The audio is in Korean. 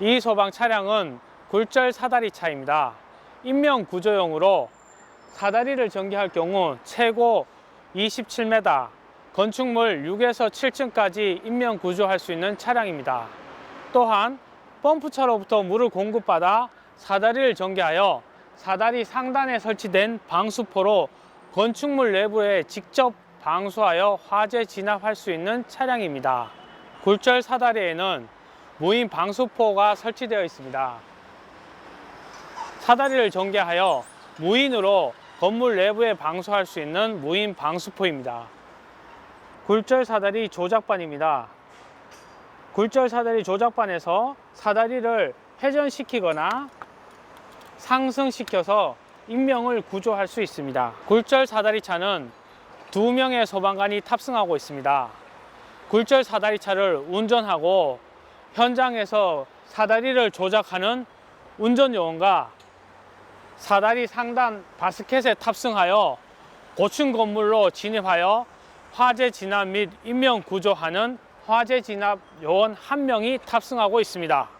이 소방 차량은 굴절 사다리 차입니다. 인명 구조용으로 사다리를 전개할 경우 최고 27m, 건축물 6에서 7층까지 인명 구조할 수 있는 차량입니다. 또한 펌프차로부터 물을 공급받아 사다리를 전개하여 사다리 상단에 설치된 방수포로 건축물 내부에 직접 방수하여 화재 진압할 수 있는 차량입니다. 굴절 사다리에는 무인 방수포가 설치되어 있습니다. 사다리를 전개하여 무인으로 건물 내부에 방수할 수 있는 무인 방수포입니다. 굴절 사다리 조작반입니다. 굴절 사다리 조작반에서 사다리를 회전시키거나 상승시켜서 인명을 구조할 수 있습니다. 굴절 사다리 차는 두 명의 소방관이 탑승하고 있습니다. 굴절 사다리 차를 운전하고 현장에서 사다리를 조작하는 운전 요원과 사다리 상단 바스켓에 탑승하여 고층 건물로 진입하여 화재 진압 및 인명 구조하는 화재 진압 요원 한 명이 탑승하고 있습니다.